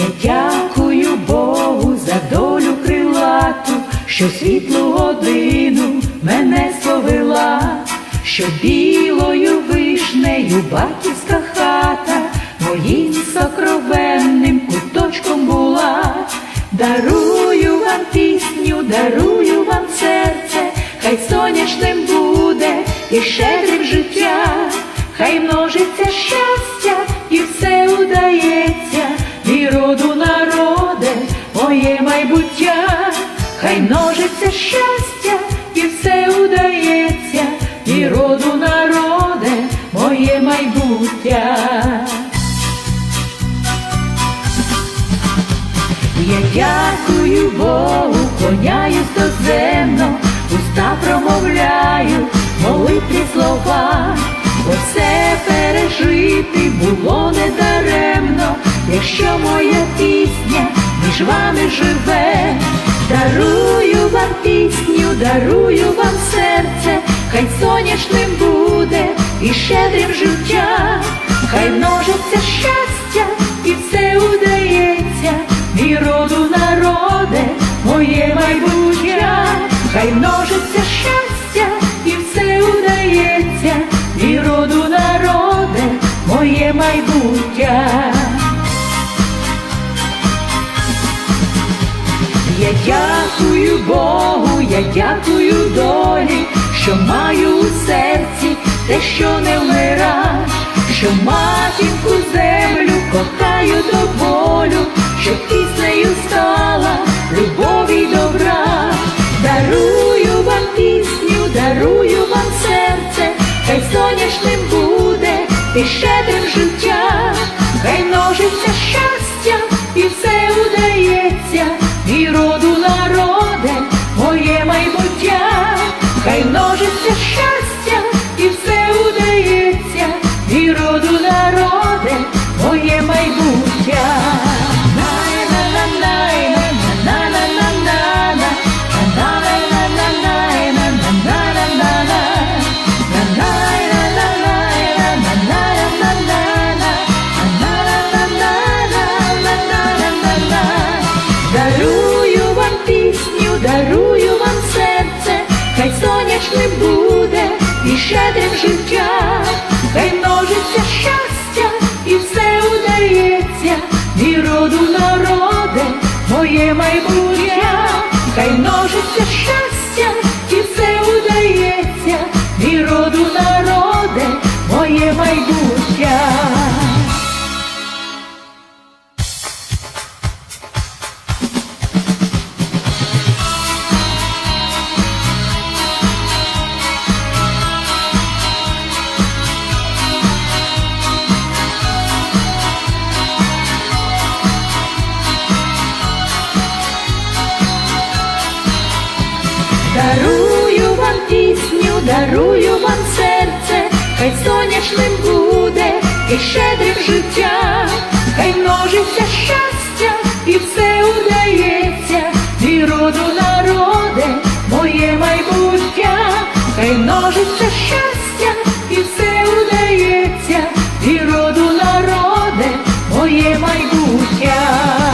Я дякую Богу за долю крилату, що світлу годину мене сповела, що білою вишнею батьківська хата моїм сокровенним куточком була. Дарую вам пісню, дарую вам серце, хай сонячним буде і щедрим хай множиться щастя і все удається, і роду народе, моє майбуття. Я дякую Богу, коняю стоземно, уста промовляю, молитві слова, бо все пережити було недаремно, якщо моя пісня між вами живе, дарую вам серце, хай сонячним буде і щедрим життя, хай множиться щастя і все удається, мій роду народе, моє майбуття, хай множиться щастя і все удається, мій роду народе, моє майбуття. Я дякую Богу, дякую долі, що маю у серці те, що не вмира, що матінку землю кохаю до болю, що піснею стала любові добра. Дарую вам пісню, дарую вам серце, хай сонячним буде і щедрим майбуття, хай множиться щастя і роду народе, моє майбутнє, хай множиться щастя вам пісню, дарую вам серце, хай соняшним буде і щедрим життя, хай множиться щастя і все удається, і роду народе, моє майбуття, хай множиться щастя і все удається, і роду народе, моє майбуття.